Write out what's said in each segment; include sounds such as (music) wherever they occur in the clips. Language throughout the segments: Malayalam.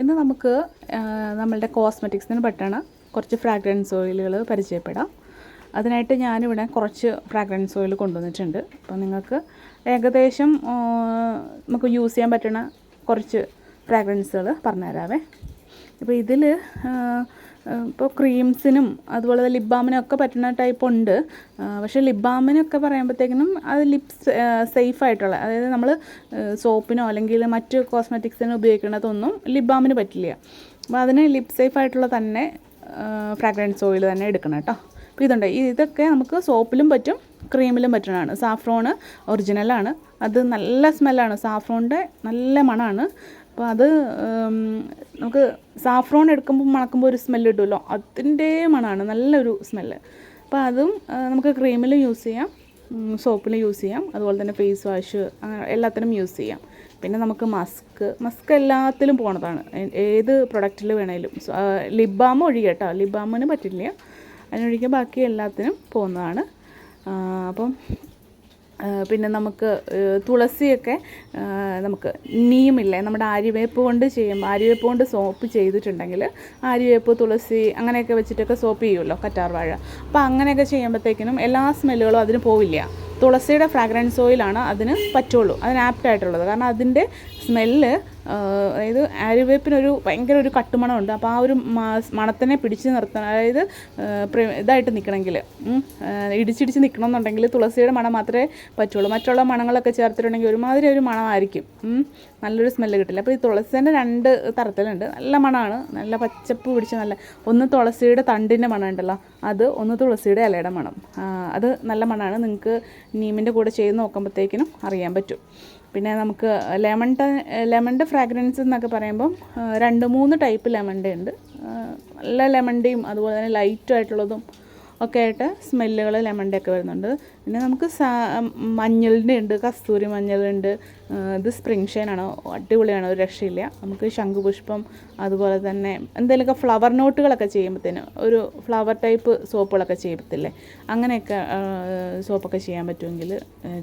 ഇന്ന് നമുക്ക് നമ്മളുടെ കോസ്മെറ്റിക്സിന് പറ്റണ കുറച്ച് ഫ്രാഗ്രൻസ് ഓയിലുകൾ പരിചയപ്പെടാം. അതിനായിട്ട് ഞാനിവിടെ കുറച്ച് ഫ്രാഗ്രൻസ് ഓയിൽ കൊണ്ടുവന്നിട്ടുണ്ട്. അപ്പോൾ നിങ്ങൾക്ക് ഏകദേശം നമുക്ക് യൂസ് ചെയ്യാൻ പറ്റണ കുറച്ച് ഫ്രാഗ്രൻസുകൾ പറഞ്ഞുതരാവേ. അപ്പോൾ ഇതിൽ ഇപ്പോൾ ക്രീംസിനും അതുപോലെ ലിപ് ബാമിനും ഒക്കെ പറ്റുന്ന ടൈപ്പ് ഉണ്ട്. പക്ഷേ ലിപ് ബാമിനൊക്കെ പറയുമ്പോഴത്തേക്കിനും അത് ലിപ്സ് സേഫ് ആയിട്ടുള്ള അതായത് നമ്മൾ സോപ്പിനോ അല്ലെങ്കിൽ മറ്റ് കോസ്മെറ്റിക്സിനോ ഉപയോഗിക്കുന്നതൊന്നും ലിപ് ബാമിന് പറ്റില്ല. അപ്പോൾ അതിന് ലിപ് സേഫ് ആയിട്ടുള്ള തന്നെ ഫ്രാഗ്രൻസ് ഓയിൽ തന്നെ എടുക്കണം കേട്ടോ. അപ്പോൾ ഇതുണ്ട്. ഇതൊക്കെ നമുക്ക് സോപ്പിലും പറ്റും ക്രീമിലും പറ്റുന്നതാണ്. സാഫ്രോണ് ഒറിജിനലാണ്. അത് നല്ല സ്മെല്ലാണ്. സാഫ്രോണിന്റെ നല്ല മണമാണ്. അപ്പോൾ അത് നമുക്ക് സാഫ്രോൺ എടുക്കുമ്പോൾ മണക്കുമ്പോൾ ഒരു സ്മെല്ല് കിട്ടുമല്ലോ. അതിന്റെ മണമാണ്. നല്ലൊരു സ്മെല്ല്. അപ്പോൾ അതും നമുക്ക് ക്രീമിലും യൂസ് ചെയ്യാം സോപ്പിലും യൂസ് ചെയ്യാം. അതുപോലെ തന്നെ ഫേസ് വാഷ് അങ്ങനെ എല്ലാത്തിനും യൂസ് ചെയ്യാം. പിന്നെ നമുക്ക് മസ്ക്. മസ്ക് എല്ലാത്തിലും പോണതാണ്. ഏത് പ്രൊഡക്റ്റിൽ വേണേലും. ലിബാമ് ബാം ഒഴികെ കേട്ടോ. ലിപ് പറ്റില്ല. അതിനൊഴികെ ബാക്കി എല്ലാത്തിനും പോകുന്നതാണ്. അപ്പം പിന്നെ നമുക്ക് തുളസിയൊക്കെ നമുക്ക് നീമില്ലേ നമ്മുടെ ആര്യവേപ്പ് കൊണ്ട് ചെയ്യുമ്പോൾ ആര്യവേപ്പ് കൊണ്ട് സോപ്പ് ചെയ്തിട്ടുണ്ടെങ്കിൽ ആര്യവേപ്പ് തുളസി അങ്ങനെയൊക്കെ വെച്ചിട്ടൊക്കെ സോപ്പ് ചെയ്യുമല്ലോ കറ്റാർ വാഴ അപ്പോൾ അങ്ങനെയൊക്കെ ചെയ്യുമ്പോഴത്തേക്കിനും എല്ലാ സ്മെല്ലുകളും അതിന് പോവില്ല. തുളസിയുടെ ഫ്രാഗ്രൻസ് ഓയിലാണ് അതിന് പറ്റുള്ളൂ. അതിന് ആപ്റ്റ് ആയിട്ടുള്ളത്. കാരണം അതിന്റെ സ്മെല്ല് അതായത് ആര്യവേപ്പിനൊരു ഭയങ്കര ഒരു കട്ടുമണമുണ്ട്. അപ്പോൾ ആ ഒരു മണത്തിനെ പിടിച്ച് നിർത്തണം അതായത് ഇതായിട്ട് നിൽക്കണമെങ്കിൽ ഇടിച്ചിടിച്ച് നിൽക്കണം എന്നുണ്ടെങ്കിൽ തുളസിയുടെ മണം മാത്രമേ പറ്റുള്ളൂ. മറ്റുള്ള മണങ്ങളൊക്കെ ചേർത്തിട്ടുണ്ടെങ്കിൽ ഒരുമാതിരി ഒരു മണമായിരിക്കും. നല്ലൊരു സ്മെല്ല് കിട്ടില്ല. അപ്പോൾ ഈ തുളസീന്റെ രണ്ട് തരത്തിലുണ്ട്. നല്ല മണമാണ്. നല്ല പച്ചപ്പ് പിടിച്ച നല്ല ഒന്ന് തുളസിയുടെ തണ്ടിന്റെ മണം ഉണ്ടല്ലോ അത് ഒന്ന് തുളസിയുടെ ഇലയുടെ മണം. അത് നല്ല മണമാണ് നിങ്ങൾക്ക് നീമിന്റെ കൂടെ ചെയ്ത് നോക്കുമ്പോഴത്തേക്കിനും അറിയാൻ പറ്റും. പിന്നെ നമുക്ക് ലെമൺടെ ലെമണിന്റെ ഫ്രാഗ്രൻസ് എന്നൊക്കെ പറയുമ്പം രണ്ട് മൂന്ന് ടൈപ്പ് ലെമണിന്റെ ഉണ്ട്. നല്ല ലെമണിന്റെയും അതുപോലെ തന്നെ ലൈറ്റ് ആയിട്ടുള്ളതും ഒക്കെ ആയിട്ട് സ്മെല്ലുകൾ ലെമണിന്റെ ഒക്കെ വരുന്നുണ്ട്. പിന്നെ നമുക്ക് സാ മഞ്ഞളിന്റെ ഉണ്ട് കസ്തൂരി മഞ്ഞളുണ്ട്. ഇത് സ്പ്രിങ് ഷൈനാണ്. അടിപൊളിയാണ് ഒരു രക്ഷയില്ല. നമുക്ക് ശംഖുപുഷ്പം അതുപോലെ തന്നെ എന്തെങ്കിലുമൊക്കെ ഫ്ലവർ നോട്ടുകളൊക്കെ ചെയ്യുമ്പോഴത്തേന് ഒരു ഫ്ലവർ ടൈപ്പ് സോപ്പുകളൊക്കെ ചെയ്യത്തില്ലേ? അങ്ങനെയൊക്കെ സോപ്പൊക്കെ ചെയ്യാൻ പറ്റുമെങ്കിൽ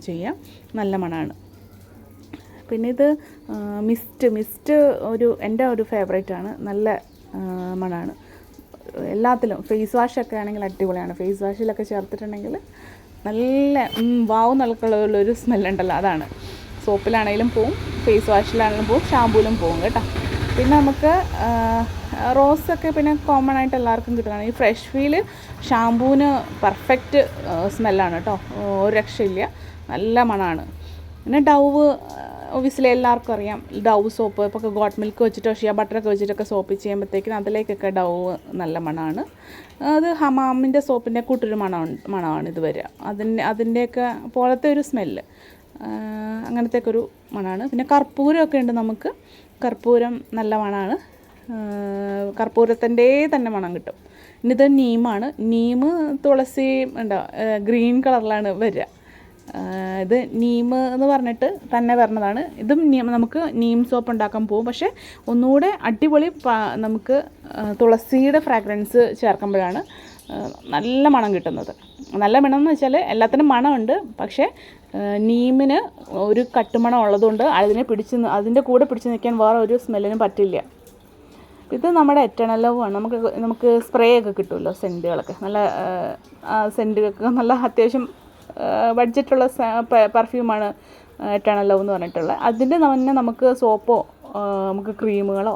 ചെയ്യാം. നല്ല മണമാണ്. പിന്നെ ഇത് മിസ്റ്റ് മിസ്റ്റ് ഒരു എന്റെ ഒരു ഫേവറേറ്റ് ആണ് നല്ല മണമാണ്. എല്ലാത്തിലും ഫേസ് വാഷ് ഒക്കെ ആണെങ്കിൽ അടിപൊളിയാണ്. ഫേസ് വാഷിലൊക്കെ ചേർത്തിട്ടുണ്ടെങ്കിൽ നല്ല വാവ് നൽകുള്ളൊരു സ്മെല്ലുണ്ടല്ലോ അതാണ്. സോപ്പിലാണെങ്കിലും പോവും ഫേസ് വാഷിലാണെങ്കിലും പോവും ഷാമ്പൂലും പോവും കേട്ടോ. പിന്നെ നമുക്ക് റോസൊക്കെ പിന്നെ കോമൺ ആയിട്ട് എല്ലാവർക്കും കിട്ടുന്നതാണ്. ഈ ഫ്രഷ് ഫീൽ ഷാമ്പൂവിന് പെർഫെക്റ്റ് സ്മെല്ലാണ് കേട്ടോ. ഒരു രക്ഷയില്ല. നല്ല മണമാണ്. പിന്നെ ഡവ് ഒബിയസ്ലി എല്ലാവർക്കും അറിയാം. ഡവ് സോപ്പ് ഇപ്പോൾ ഗോട്ട് മിൽക്ക് വെച്ചിട്ടോ ഷിയ ബട്ടറൊക്കെ വെച്ചിട്ടൊക്കെ സോപ്പ് ചെയ്യുമ്പോഴത്തേക്കിനും അതിലേക്കൊക്കെ ഡവ് നല്ല മണമാണ്. അത് ഹമാമിന്റെ സോപ്പിന്റെ കൂട്ടൊരു മണമാണ് മണമാണ് ഇത് വരിക. അതിന്റെ അതിന്റെയൊക്കെ പോലത്തെ ഒരു സ്മെല്ല്. അങ്ങനത്തെ ഒരു മണമാണ് പിന്നെ കർപ്പൂരമൊക്കെ ഉണ്ട് നമുക്ക്. കർപ്പൂരം നല്ല മണമാണ് കർപ്പൂരത്തിന്റെ തന്നെ മണം കിട്ടും. ഇനി ഇത് നീമാണ്. നീം തുളസി ഉണ്ടോ ഗ്രീൻ കളറിലാണ് വരിക. ഇത് നീം എന്ന് പറഞ്ഞിട്ട് തന്നെ വരണതാണ്. ഇതും നമുക്ക് നീം സോപ്പ് ഉണ്ടാക്കാൻ പോകും. പക്ഷേ ഒന്നുകൂടെ അടിപൊളി നമുക്ക് തുളസിയുടെ ഫ്രാഗ്രൻസ് ചേർക്കുമ്പോഴാണ് നല്ല മണം കിട്ടുന്നത്. നല്ല മണം എന്ന് വെച്ചാൽ എല്ലാത്തിനും മണമുണ്ട്. പക്ഷേ നീമിന് ഒരു കട്ടുമണം ഉള്ളതുകൊണ്ട് അതിനെ പിടിച്ച് അതിന്റെ കൂടെ പിടിച്ച് നിൽക്കാൻ വേറെ ഒരു സ്മെല്ലിനും പറ്റില്ല. ഇത് നമ്മുടെ എറ്റണൽ ലവ് ആണ്. നമുക്ക് നമുക്ക് സ്പ്രേ ഒക്കെ കിട്ടുമല്ലോ സെന്റുകളൊക്കെ നല്ല സെന്റുകൾക്ക് നല്ല അത്യാവശ്യം ബഡ്ജറ്റുള്ള പെർഫ്യൂമാണ് എറ്റണൽ ലവ് എന്ന് പറഞ്ഞിട്ടുള്ളത്. അതിന്റെ തന്നെ നമുക്ക് സോപ്പോ നമുക്ക് ക്രീമുകളോ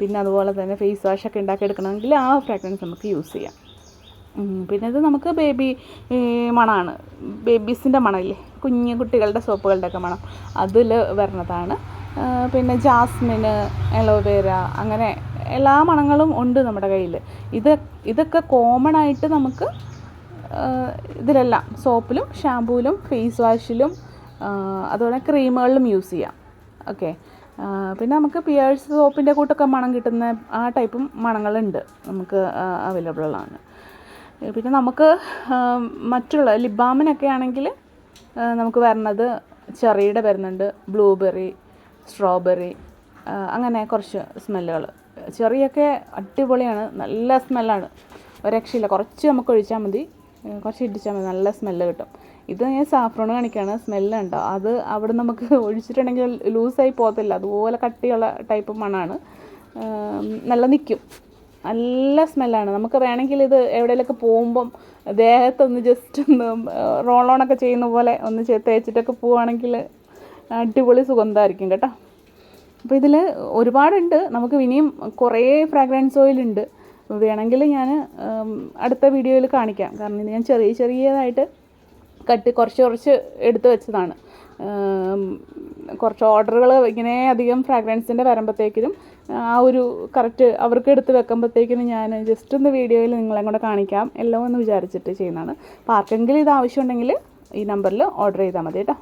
പിന്നെ അതുപോലെ തന്നെ ഫേസ് വാഷൊക്കെ ഉണ്ടാക്കിയെടുക്കണമെങ്കിൽ ആ ഫ്രാഗ്രൻസ് നമുക്ക് യൂസ് ചെയ്യാം. പിന്നെ ഇത് നമുക്ക് ബേബി മണമാണ് ബേബീസിന്റെ മണമില്ലേ? കുഞ്ഞു കുട്ടികളുടെ സോപ്പുകളുടെ ഒക്കെ മണം. അതിൽ വരുന്നതാണ് പിന്നെ ജാസ്മിന് എലോവേര അങ്ങനെ എല്ലാ മണങ്ങളും ഉണ്ട് നമ്മുടെ കയ്യിൽ. ഇത് ഇതൊക്കെ കോമൺ ആയിട്ട് നമുക്ക് ഇതിലെല്ലാം സോപ്പിലും ഷാമ്പൂവിലും ഫേസ് വാഷിലും അതുപോലെ ക്രീമുകളിലും യൂസ് ചെയ്യാം. ഓക്കെ. പിന്നെ നമുക്ക് പിയേഴ്സ് സോപ്പിന്റെ കൂട്ടൊക്കെ മണം കിട്ടുന്ന ആ ടൈപ്പും മണങ്ങളുണ്ട് നമുക്ക് അവൈലബിൾ പിന്നെ നമുക്ക് മറ്റുള്ള ലിബാമിനൊക്കെ ആണെങ്കിൽ നമുക്ക് വരുന്നത് ചെറിയുടെ വരുന്നുണ്ട് ബ്ലൂബെറി സ്ട്രോബെറി അങ്ങനെ കുറച്ച് സ്മെല്ലുകൾ. ചെറിയൊക്കെ അടിപൊളിയാണ് നല്ല സ്മെല്ലാണ്. ഒരു രക്ഷയില്ല കുറച്ച് നമുക്ക് ഒഴിച്ചാൽ മതി. കുറച്ച് ഇടിച്ചാൽ മതി. നല്ല സ്മെല്ല് കിട്ടും. ഇത് ഞാൻ സാഫ്രോണ് കാണിക്കുകയാണ് സ്മെല്ല് ഉണ്ടോ അത് അവിടെ നമുക്ക് (laughs) ഒഴിച്ചിട്ടുണ്ടെങ്കിൽ ലൂസായി പോകത്തില്ല. അതുപോലെ കട്ടിയുള്ള ടൈപ്പ് മണമാണ് നല്ല നിൽക്കും നല്ല സ്മെല്ലാണ് നമുക്ക് വേണമെങ്കിൽ ഇത് എവിടെയെങ്കിലൊക്കെ പോകുമ്പം ദേഹത്തൊന്ന് ജസ്റ്റ് ഒന്ന് റോൾ ഓൺ ഒക്കെ ചെയ്യുന്ന പോലെ ഒന്ന് തേച്ചിട്ടൊക്കെ പോവുകയാണെങ്കിൽ അടിപൊളി സുഗന്ധമായിരിക്കും കേട്ടോ. അപ്പോൾ ഇതിൽ ഒരുപാടുണ്ട്. നമുക്ക് ഇനിയും കുറേ ഫ്രാഗ്രൻസ് ഓയിൽ ഉണ്ട്. വേണമെങ്കിൽ ഞാൻ അടുത്ത വീഡിയോയിൽ കാണിക്കാം. കാരണം ഇത് ഞാൻ ചെറിയ ചെറിയതായിട്ട് കട്ട് കുറച്ച് കുറച്ച് എടുത്തു വെച്ചതാണ്. കുറച്ച് ഓർഡറുകൾ ഇങ്ങനെ അധികം ഫ്രാഗ്രൻസിന്റെ വരുമ്പോഴത്തേക്കിനും ആ ഒരു കറക്റ്റ് അവർക്ക് എടുത്ത് വെക്കുമ്പോഴത്തേക്കിനും ഞാൻ ജസ്റ്റ് ഒന്ന് വീഡിയോയിൽ നിങ്ങളെ കൂടെ കാണിക്കാം. എല്ലാം എന്ന് വിചാരിച്ചിട്ട് ചെയ്യുന്നതാണ്. അപ്പോൾ ആർക്കെങ്കിലും ഇത് ആവശ്യമുണ്ടെങ്കിൽ ഈ നമ്പറിൽ ഓർഡർ ചെയ്താൽ മതി കേട്ടോ.